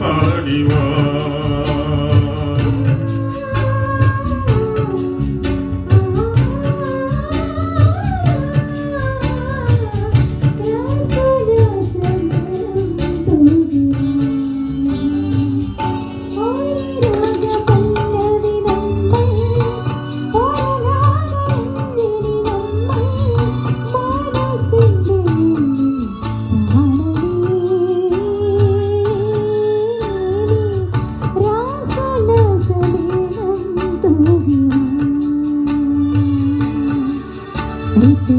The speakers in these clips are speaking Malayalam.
പാടി വാ Ritu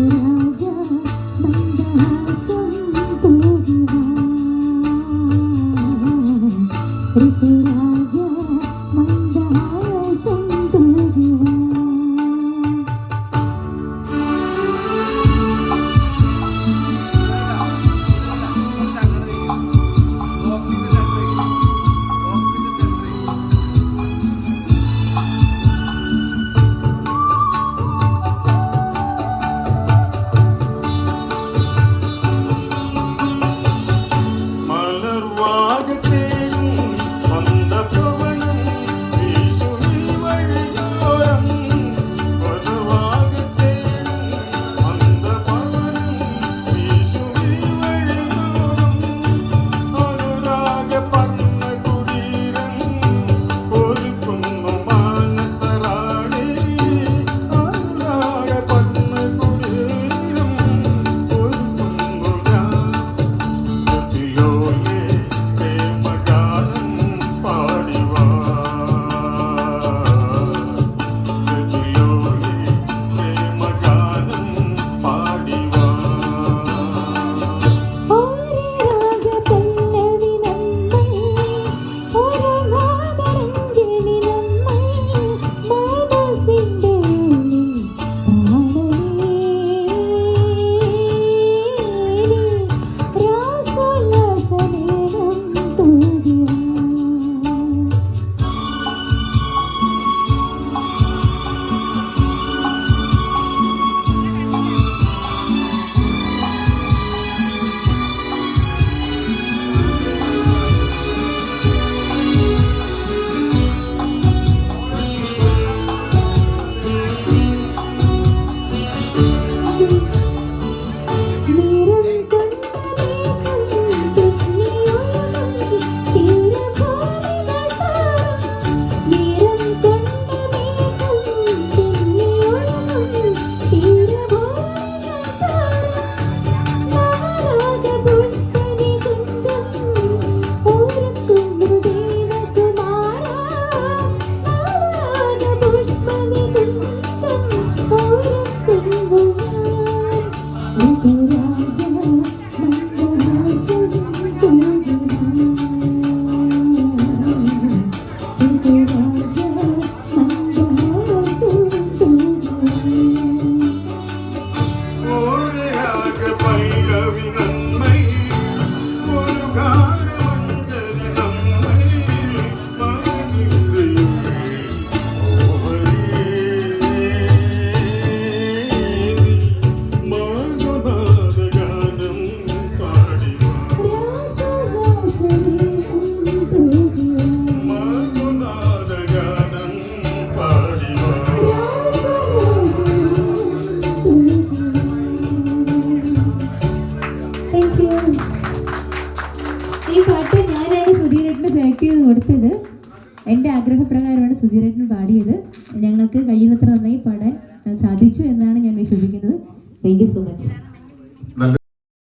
എന്റെ ആഗ്രഹപ്രകാരമാണ് സുധീരേട്ടൻ പാടിയത്. ഞങ്ങൾക്ക് കഴിയുന്നത്ര നന്നായി പാടാൻ സാധിച്ചു എന്നാണ് ഞാൻ വിശ്വസിക്കുന്നത്. Thank you so much